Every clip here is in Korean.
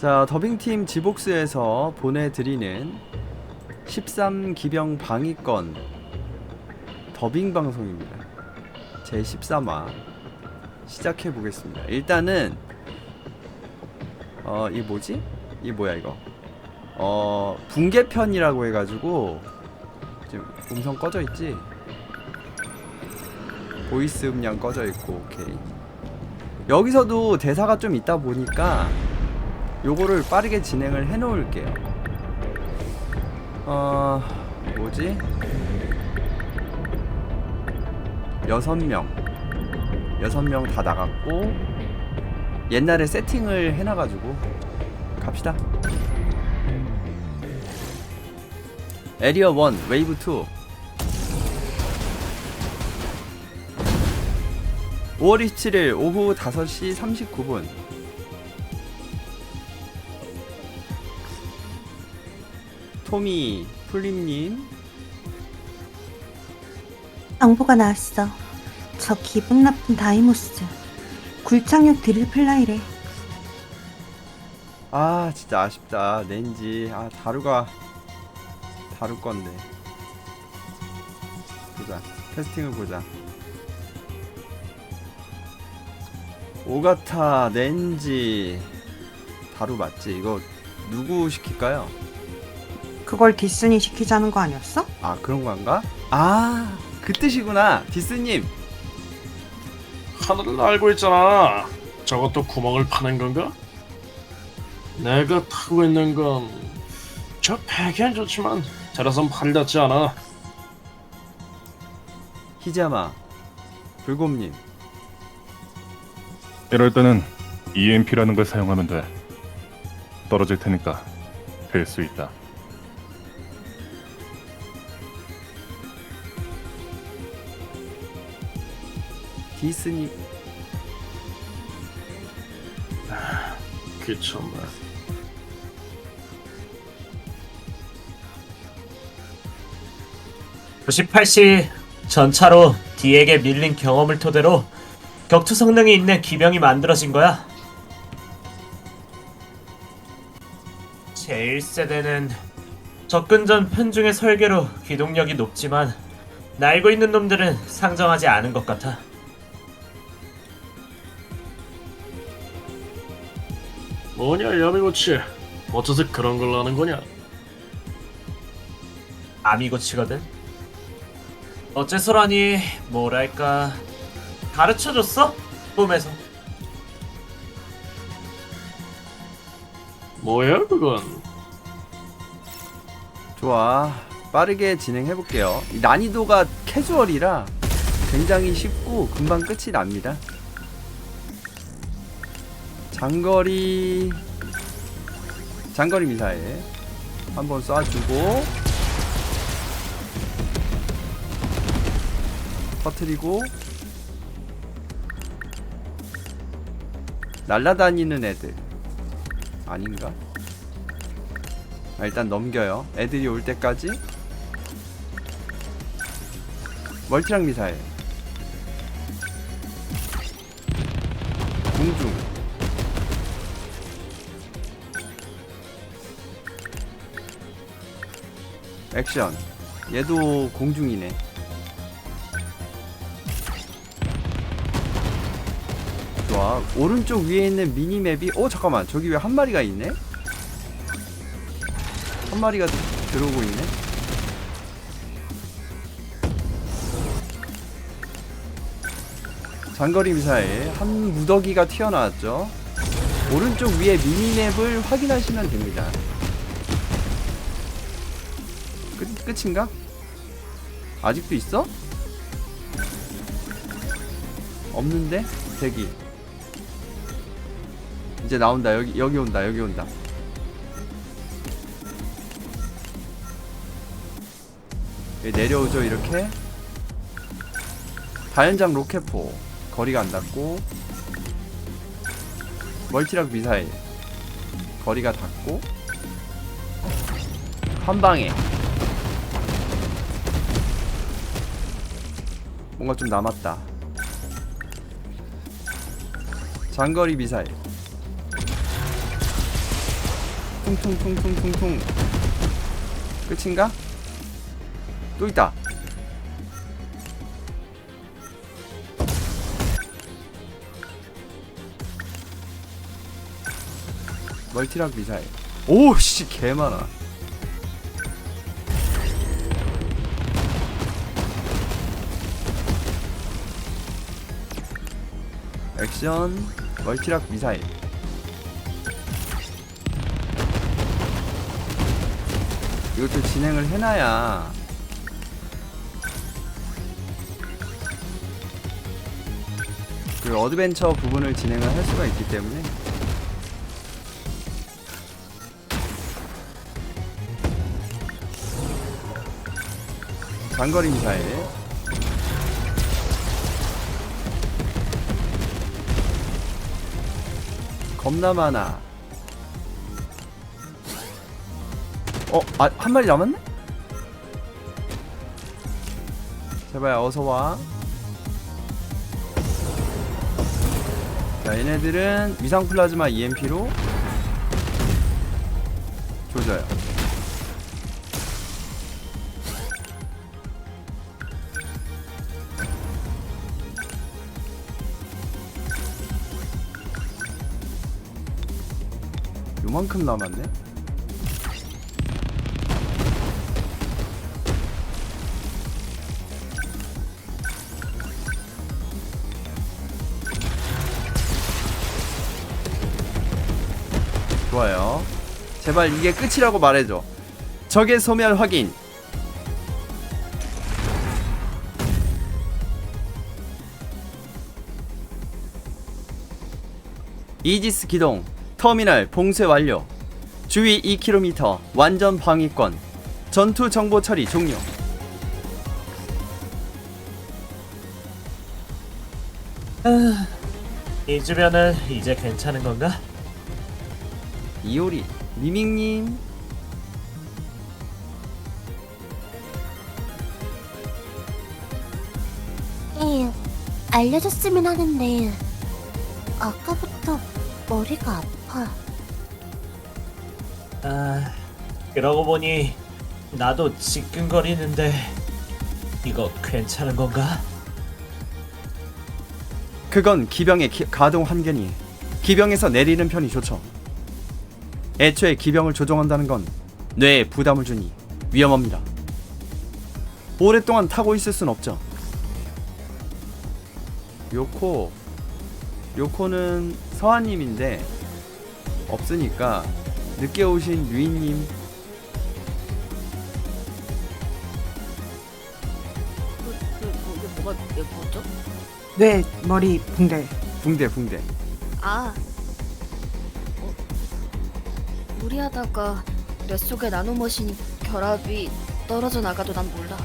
자, 더빙팀 지복스에서 보내드리는 13 기병 방위권 더빙 방송입니다. 제 13화 시작해 보겠습니다. 일단은 어, 이 뭐지? 이 뭐야 이거? 어, 붕괴편이라고 해가지고 지금 음성 꺼져 있지? 보이스 음량 꺼져 있고 오케이. 여기서도 대사가 좀 있다 보니까 요거를 빠르게 진행을 해 놓을게요. 어, 뭐지? 여섯 명. 여섯 명다 나갔고 옛날에 세팅을 해놔 가지고 갑시다. 에리어 1 웨이브 2 5월 27일 오후 5시 39분 토미 풀림님 정보가 나왔어. 저 기분 나쁜 다이모스. 굴착력 드릴 플라이래. 아 진짜 아쉽다 렌지 아 다루가 다룰 건데 보자 캐스팅을 보자 오가타 렌지 다루 맞지 이거 누구 시킬까요? 그걸 디스니 시키자는 거 아니었어? 아 그런 건가? 아 그 뜻이구나 디스님 하늘을 알고 있잖아. 저것도 구멍을 파는 건가? 내가 타고 있는 건 저 배기엔 좋지만 저라선 팔이 닿지 않아. 히자마 불곰님 이럴 때는 EMP라는 걸 사용하면 돼. 떨어질 테니까 될 수 있다. 디스님 귀찮네. (98시) 전차로 D에게 밀린 경험을 토대로 격투 성능이 있는 기병이 만들어진 거야. 제1세대는 접근전 편중의 설계로 기동력이 높지만 날고 있는 놈들은 상정하지 않은 것 같아 뭐냐 야미고치. 어째서 그런 걸 아는 거냐? 아미고치거든 어째서라니 뭐랄까 가르쳐줬어? 꿈에서 뭐야 그건? 좋아 빠르게 진행해 볼게요 난이도가 캐주얼이라 굉장히 쉽고 금방 끝이 납니다 장거리 장거리 미사일 한번 쏴주고 터트리고 날라다니는 애들 아닌가? 아, 일단 넘겨요. 애들이 올 때까지 멀티랑 미사일 공중 액션 얘도 공중이네 좋아 오른쪽 위에 있는 미니맵이 어 잠깐만 저기 왜 한 마리가 있네 한 마리가 들어오고 있네. 장거리 미사일 한 무더기가 튀어나왔죠. 오른쪽 위에 미니맵을 확인하시면 됩니다. 끝, 끝인가? 아직도 있어? 없는데? 대기. 이제 나온다. 여기, 여기 온다. 여기 온다. 여기 내려오죠 이렇게 다연장 로켓포 거리가 안 닿고 멀티락 미사일 거리가 닿고 한 방에 뭔가 좀 남았다. 장거리 미사일. 퉁퉁퉁퉁퉁퉁. 끝인가? 또 있다. 멀티락 미사일. 오씨 개많아 액션 멀티락 미사일. 이것도 진행을 해놔야 그 어드벤처 부분을 진행을 할 수가 있기 때문에. 장거리 미사일 겁나 많아 어? 아, 한 마리 남았네? 제발 어서와 자 얘네들은 위상 플라즈마 EMP로 조져요 요만큼 남았네 좋아요. 제발 이게 끝이라고 말해줘. 적의 소멸 확인. 이지스 기동. 터미널 봉쇄 완료. 주위 2km 완전 방위권. 전투 정보 처리 종료. 이 주변은 이제 괜찮은 건가? 이효리, 미밍님. 예, 알려줬으면 하는데 아까부터 머리가 아파. 아, 그러고 보니 나도 지끈거리는데 이거 괜찮은 건가? 그건 기병의 기- 가동 환경이 기병에서 내리는 편이 좋죠. 애초에 기병을 조종한다는 건 뇌에 부담을 주니 위험합니다. 오랫동안 타고 있을 순 없죠. 요코 요코는 서한님인데 없으니까 늦게 오신 유인님 그, 그, 뭐, 이게 뭐가 이게 뭐죠? 뇌, 머리, 붕대. 붕대 붕대 아, 어, 무리하다가 뇌 속의 나노 머신 결합이 떨어져 나가도 난 몰라.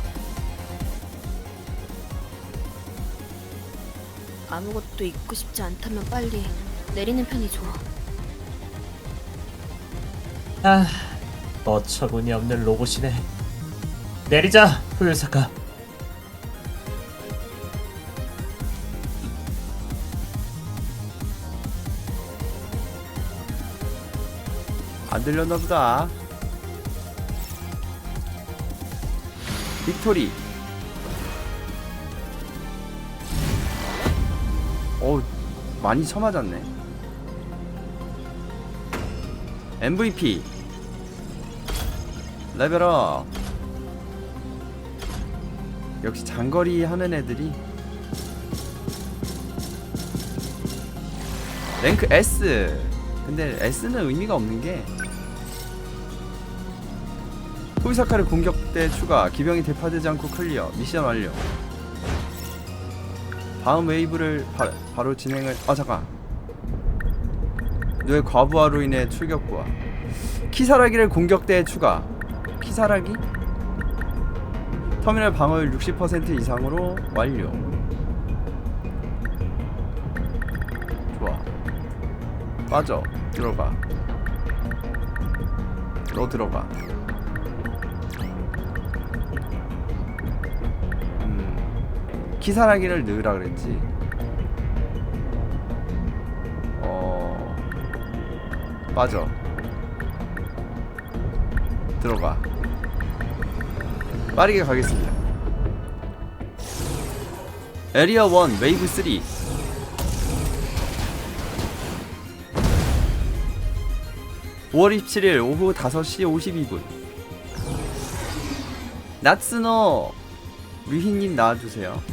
아무것도 잊고 싶지 않다면 빨리 내리는 편이 좋아. 아, 어처구니 없는 로봇이네. 내리자, 후유사카. 안 들렸나 보다. 빅토리. 어우, 많이 쳐맞았네. MVP. 레벨업. 역시 장거리 하는 애들이 랭크 S. 근데 S는 의미가 없는 게 후이사카를 공격대 추가 기병이 대파되지 않고 클리어 미션 완료 다음 웨이브를 바, 바로 진행을 아 잠깐 뇌 과부하로 인해 출격 부하 키사라기를 공격대에 추가 키사라기? 터미널 방어율 60% 이상으로 완료. 좋아. 빠져. 들어가. 너 들어가. 음 키사라기를 넣으라 그랬지. 어 빠져 들어가. 빠르게 가겠습니다. 에리어 1 웨이브 3 5월 27일 오후 5시 52분. 나츠노 류희님 나와주세요.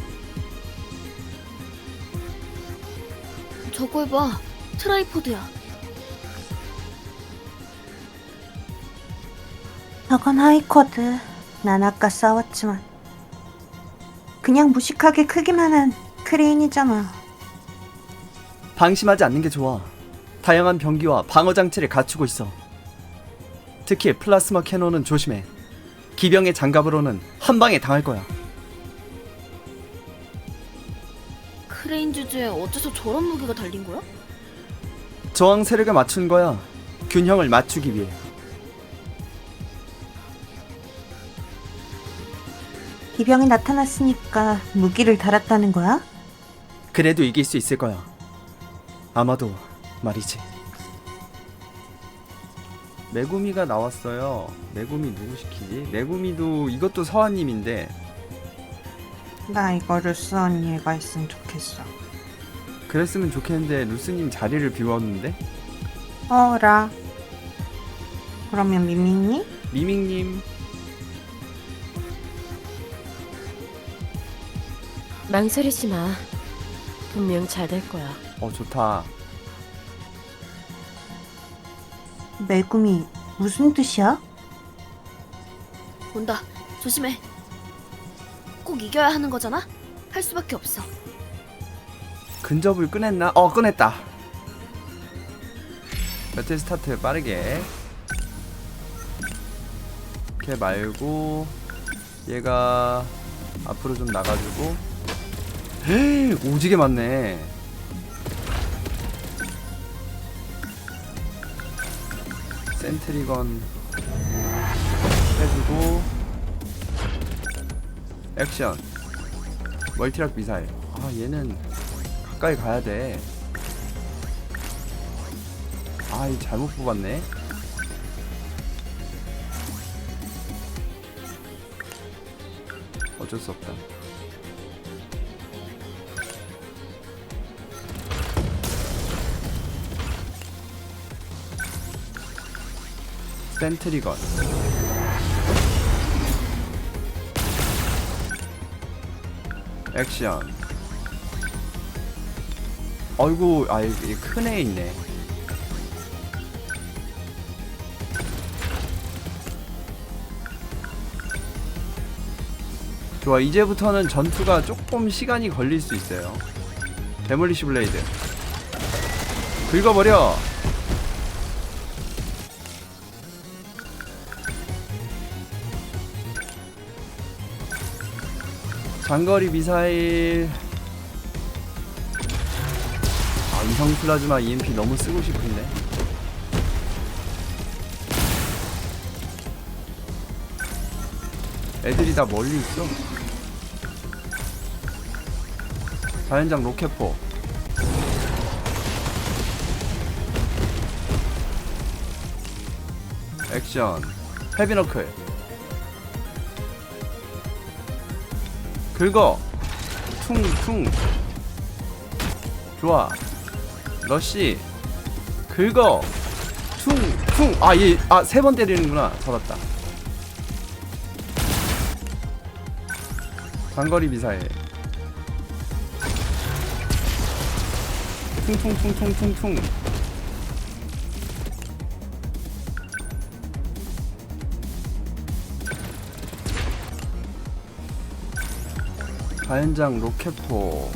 저거 해봐. 트라이포드야. 저건 하이코드. 난 아까 싸웠지만. 그냥 무식하게 크기만 한 크레인이잖아. 방심하지 않는 게 좋아. 다양한 병기와 방어 장치를 갖추고 있어. 특히 플라스마 캐논은 조심해. 기병의 장갑으로는 한 방에 당할 거야. 크레인 주제에 어째서 저런 무기가 달린 거야? 저항 세력에 맞춘 거야. 균형을 맞추기 위해. 기병이 나타났으니까 무기를 달았다는 거야? 그래도 이길 수 있을 거야. 아마도 말이지. 메구미가 나왔어요. 메구미 누구 시키지? 메구미도 이것도 서한님인데 나 이거 루스 언니가 했으면 좋겠어. 그랬으면 좋겠는데 루스님 자리를 비웠는데 어라. 그러면 미미니? 미밍님 망설이지 마. 분명 잘 될 거야. 어 좋다. 매구미 무슨 뜻이야? 온다. 조심해. 꼭 이겨야 하는 거잖아? 할 수밖에 없어. 근접을 꺼냈나? 어 꺼냈다. 배틀 스타트 빠르게. 걔 말고 얘가 앞으로 좀 나가지고 헤이, 오지게 많네. 센트리건 해주고 액션 멀티락 미사일 아 얘는 가까이 가야 돼. 아, 이 잘못 뽑았네. 어쩔 수 없다. 센트리건. 액션. 어이구, 아, 이 큰 애 있네. 좋아, 이제부터는 전투가 조금 시간이 걸릴 수 있어요. 데몰리시 블레이드. 긁어버려! 장거리 미사일. 아 이성 플라즈마 EMP 너무 쓰고 싶은데. 애들이 다 멀리 있어. 자연장 로켓포. 액션. 헤비너클 긁어. 퉁퉁. 좋아. 러쉬. 긁어. 퉁퉁. 아얘아 세 번 때리는구나. 잡았다. 장거리 미사일. 퉁퉁퉁퉁퉁퉁 자연장 로켓포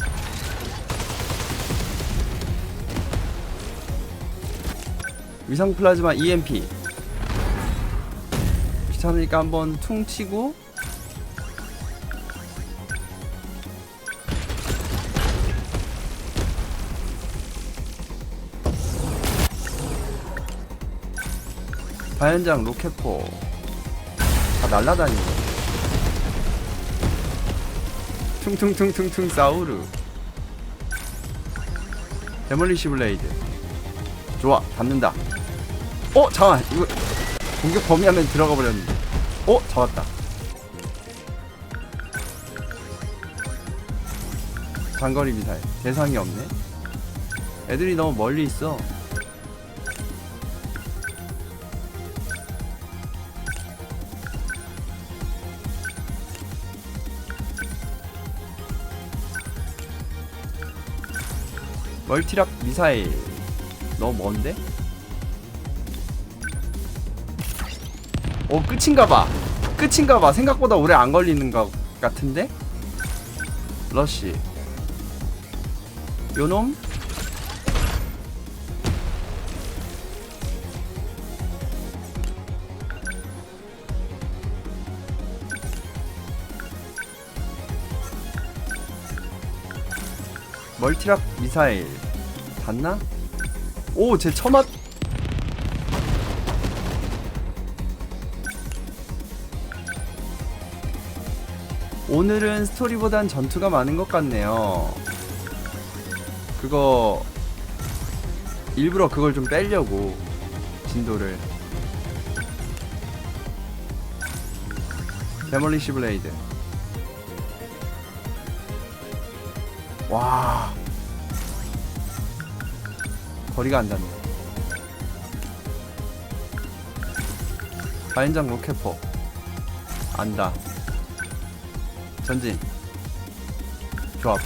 위성 플라즈마 EMP 귀찮으니까 한번 퉁 치고. 자연장 로켓포 다 날라다니네 퉁퉁퉁퉁퉁 사우르 데몰리시 블레이드 좋아 닿는다 어 잠깐 이거 공격 범위 안에 들어가 버렸는데. 어? 잡았다. 장거리 미사일. 대상이 없네. 애들이 너무 멀리 있어. 멀티락 미사일 너무 먼데? 오 끝인가봐 끝인가봐 생각보다 오래 안 걸리는 것 같은데? 러쉬 요놈? 멀티락 미사일 봤나? 오, 제 처맞 오늘은 스토리보단 전투가 많은 것 같네요. 그거 일부러 그걸 좀 빼려고 진도를 데몰리시 블레이드 와. 거리가 안 닿네. 과연장 로켓포. 안다. 전진. 조합.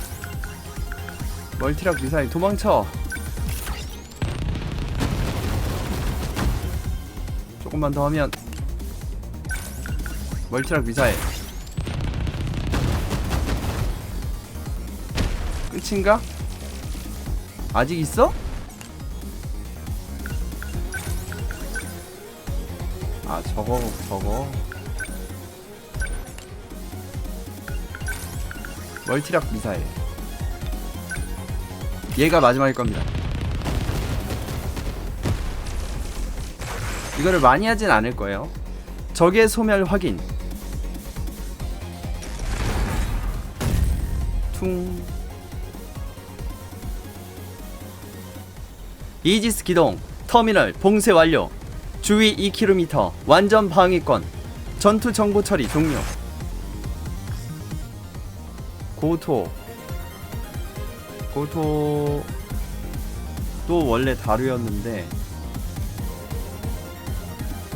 멀티락 미사일 도망쳐. 조금만 더 하면 멀티락 미사일 끝인가? 아직 있어? 아 저거 저거. 멀티락 미사일. 얘가 마지막일 겁니다. 이거를 많이 하진 않을 거예요. 적의 소멸 확인. 퉁 이지스 기동 터미널 봉쇄 완료 주위 2km 완전 방위권 전투 정보 처리 종료 고토 고토 또 원래 다루였는데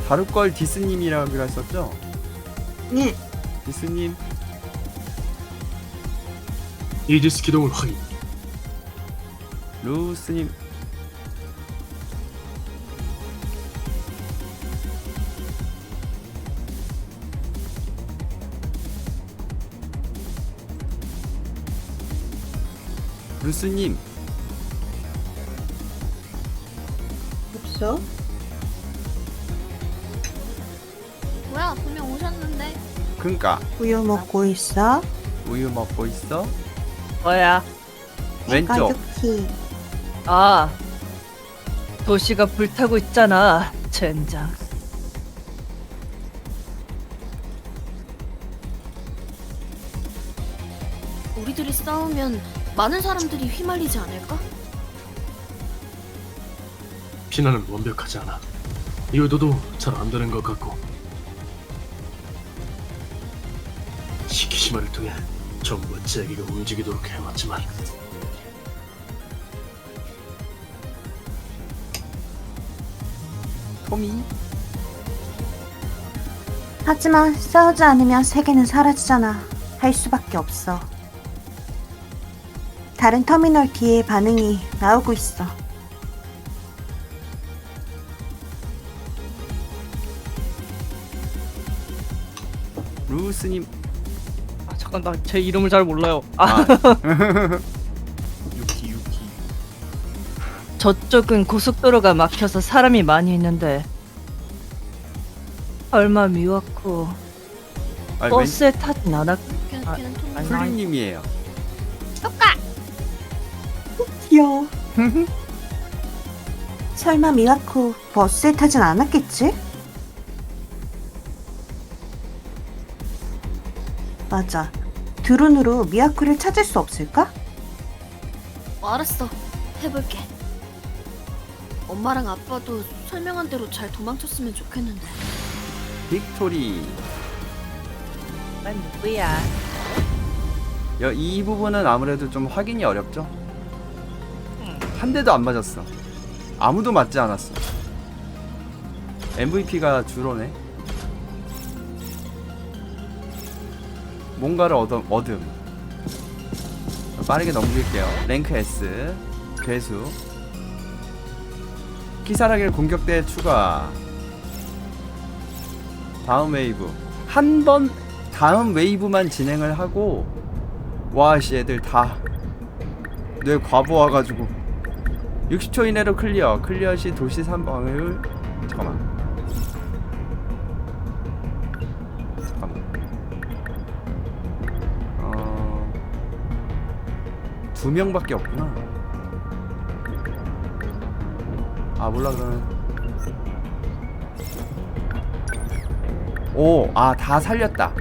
다룰 걸 디스님이라고 했었죠? 네. 디스님 이지스 기동을 확인. 루스님 루스님 없어? 뭐야 분명 오셨는데 그니까 우유 먹고 있어? 우유 먹고 있어? 뭐야? 왼쪽. 아, 도시가 불타고 있잖아, 젠장. 우리들이 싸우면 많은 사람들이 휘말리지 않을까? 피난은 완벽하지 않아. 이 의도도 잘 안 되는 것 같고. 시키시마를 통해 정부와 제기가 움직이도록 해왔지만 토미 하지만 싸우지 않으면 세계는 사라지잖아. 할 수밖에 없어. 다른 터미널 뒤에 반응이 나오고 있어. 루스님 아, 잠깐 나 제 이름을 잘 몰라요. 아, 아 유키 유키 저쪽은 고속도로가 막혀서 사람이 많이 있는데 얼마 미웠고 아니 왼 버스에 타진 않았. 걔, 아, 걔는 통 아니, 풀리님이에요 귀여워. 설마 미와코 버스에 타진 않았겠지? 맞아. 드론으로 미와코를 찾을 수 없을까? 어, 알았어 해볼게 엄마랑 아빠도 설명한 대로 잘 도망쳤으면 좋겠는데. 빅토리 난 누구야? 여, 이 부분은 아무래도 좀 확인이 어렵죠 한 대도 안 맞았어. 아무도 맞지 않았어. MVP가 주로네. 뭔가를 얻음, 얻음. 빠르게 넘길게요. 랭크 S. 괴수. 기사라길 공격대 추가. 다음 웨이브. 한 번 다음 웨이브만 진행을 하고 와씨 애들 다 뇌 과부 와가지고 60초 이내로 클리어 클리어 시 도시 3방을 잠깐만 잠깐만 어... 두 명밖에 없구나 아 몰라 그러면 오, 아, 다 살렸다.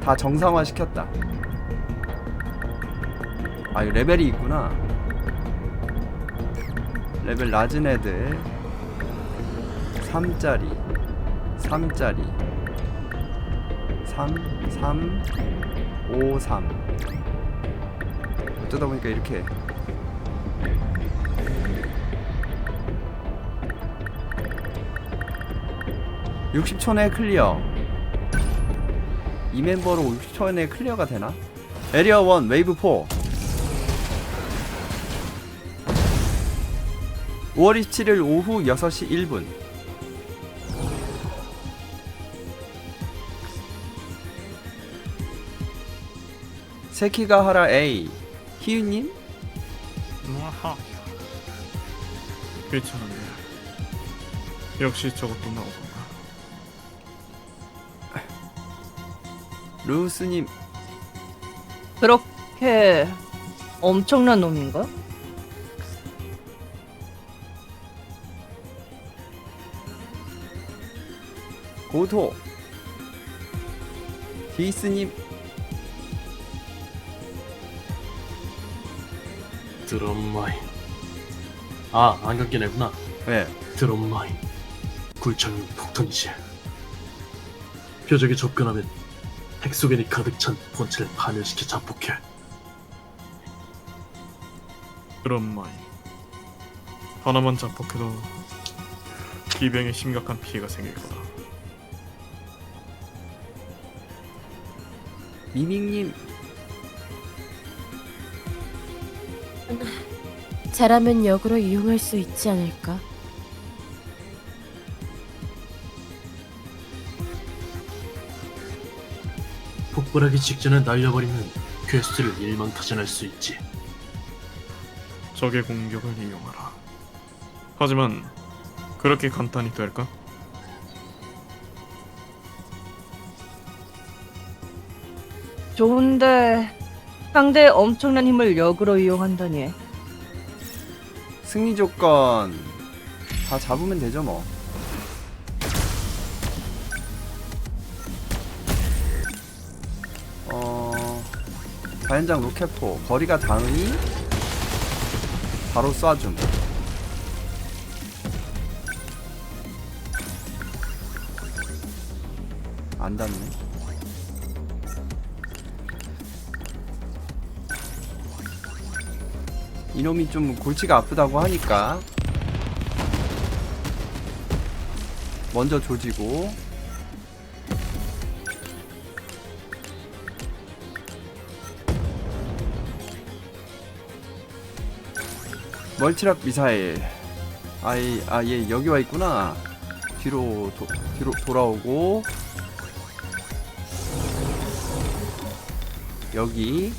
다 정상화 시켰다. 아, 이 레벨이 있구나. 레벨 낮은 애들. 3짜리. 3짜리. 3 3 5 3 어쩌다 보니까 이렇게. (60초) 내 클리어. 이 멤버로 60초 내에 클리어가 되나? 에리어 1 웨이브 4 5월 27일 오후 6시 1분 세키가하라 A 희유님? 아하. 괜찮은데. 역시 저것도 나오구나. 루스님 그렇게 엄청난 놈인가? 고토 디스님 드럼마인. 아, 안경 낀 애구나. 네 드럼마인. 굴착용 폭탄이지. 표적에 접근하면 핵소견이 가득 찬 본체를 파멸시켜 자폭해. 그런 마이. 하나만 자폭해도 기병에 심각한 피해가 생길 거다. 미밍님 잘하면 역으로 이용할 수 있지 않을까? 폭발하기 직전에 날려버리면 퀘스트를 일망타진할 수 있지. 적의 공격을 이용하라. 하지만 그렇게 간단히 될까? 좋은데 상대의 엄청난 힘을 역으로 이용한다니. 승리 조건 다 잡으면 되죠 뭐. 어... 다연장 로켓포 거리가 닿으니 바로 쏴줌. 안 닿네 이놈이 좀 골치가 아프다고 하니까 먼저 조지고. 멀티락 미사일. 아이 아얘 여기 와 있구나. 뒤로 도, 뒤로 돌아오고. 여기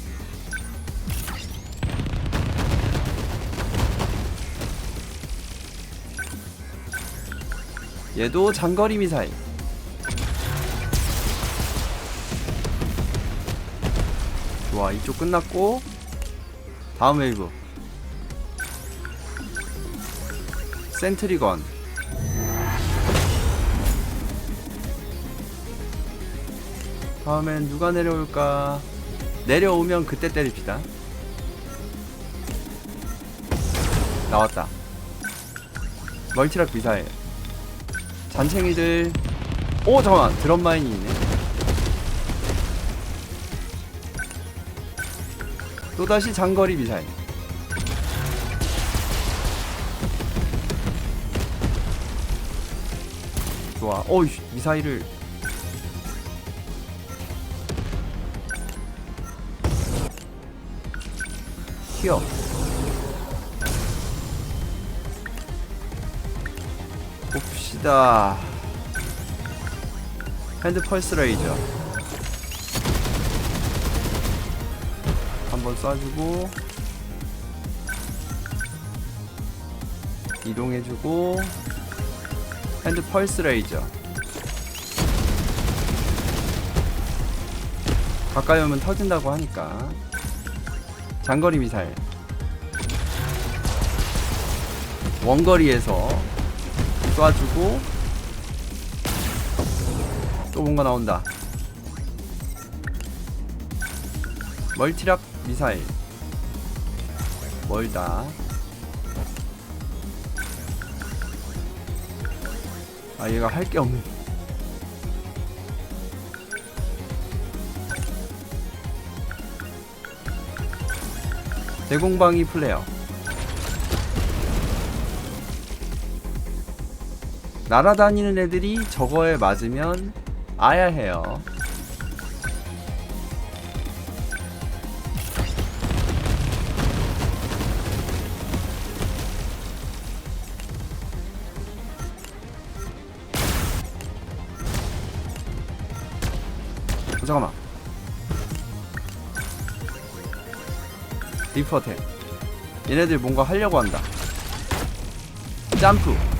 얘도 장거리 미사일 좋아 이쪽 끝났고 다음 웨이브. 센트리건. 다음엔 누가 내려올까? 내려오면 그때 때립시다. 나왔다. 멀티락 미사일 잔챙이들. 오 잠깐만. 드럼 마인이 있네. 또다시 장거리 미사일. 좋아. 어이 미사일을. 튀어 봅시다. 핸드 펄스 레이저. 한번 쏴주고 이동해주고 핸드 펄스 레이저. 가까이 오면 터진다고 하니까. 장거리 미사일. 원거리에서 쏴주고 또 뭔가 나온다. 멀티락 미사일. 멀다. 아 얘가 할 게 없네. 대공방위 플레어 날아다니는 애들이 저거에 맞으면 아야 해요. 어, 잠깐만. 리프어택. 얘네들 뭔가 하려고 한다. 점프.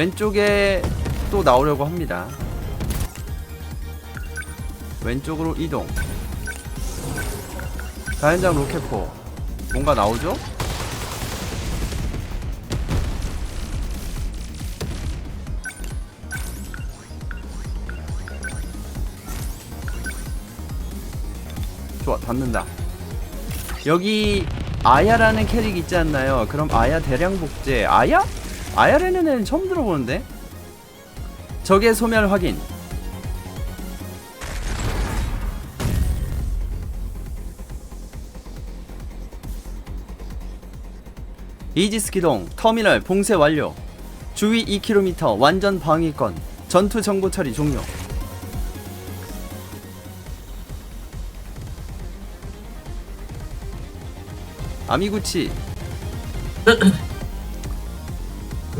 왼쪽에 또 나오려고 합니다. 왼쪽으로 이동. 다현장 로켓포. 뭔가 나오죠? 좋아, 닿는다. 여기 아야라는 캐릭 있지 않나요? 그럼 아야 대량 복제. 아야? 애는 처음 들어보는데? 적의 소멸 확인. 이지스 기동, 터미널 봉쇄 완료. 주위 2km 완전 방위권. 전투 정보 처리 종료. 아미구치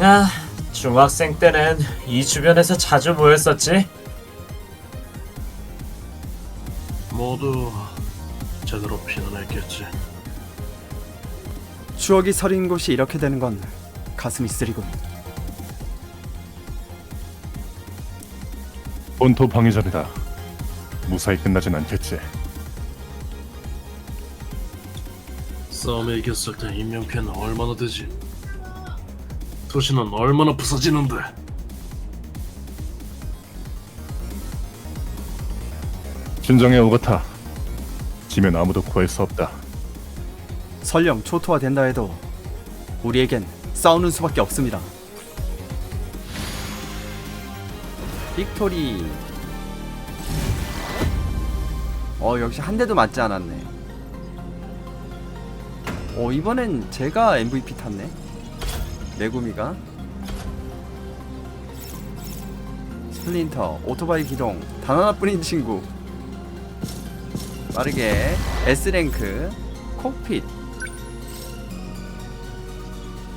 아, 중학생 때는 이 주변에서 자주 모였었지. 모두 제대로 피난했겠지. 추억이 서린 곳이 이렇게 되는 건 가슴이 쓰리군. 본토 방위전이다. 무사히 끝나진 않겠지. 싸움에 이겼을 때 인명피해는 얼마나 되지? 도시는 얼마나 부서지는데? 진정해 오거타. 지면 아무도 구할 수 없다. 설령 초토화 된다 해도 우리에겐 싸우는 수밖에 없습니다. 빅토리. 어 역시 한 대도 맞지 않았네. 어 이번엔 제가 MVP 탔네. 메구미가. 스플린터 오토바이 기동 단 하나뿐인 친구. 빠르게 S랭크 콕핏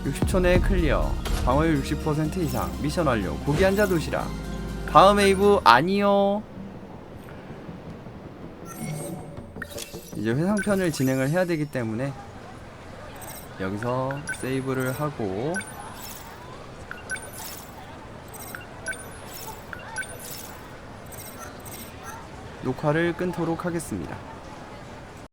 60초 내에 클리어 방어율 60% 이상 미션 완료 고기 한자 도시락 다음 웨이브 아니요 이제 회상편을 진행을 해야 되기 때문에 여기서 세이브를 하고 녹화를 끊도록 하겠습니다